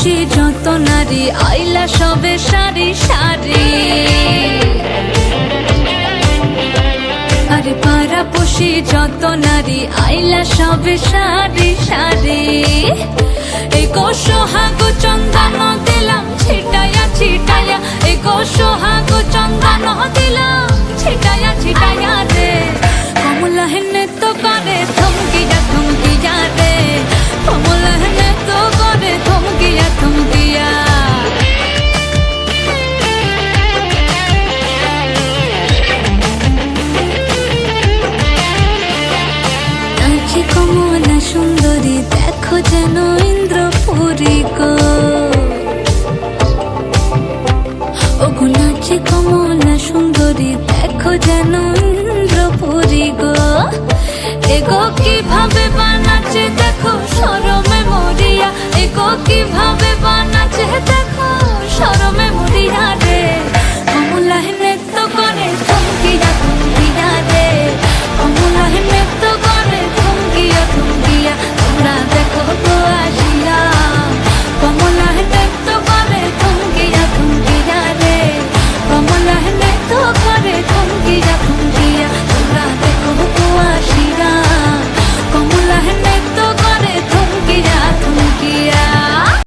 পড়শি যত নারী, আইলা সবে সারি সারি আরে পাড়া পড়শি যত নারী, আইলা সবে সারি সারি এই গো সোহাগো চন্দন দিলাম, ছিটায়া ছিটায়া। এই গো সোহাগো চন্দন দিলাম, ছিটায়া ছিটায়া রে। কমলা হেনে দেখো যেন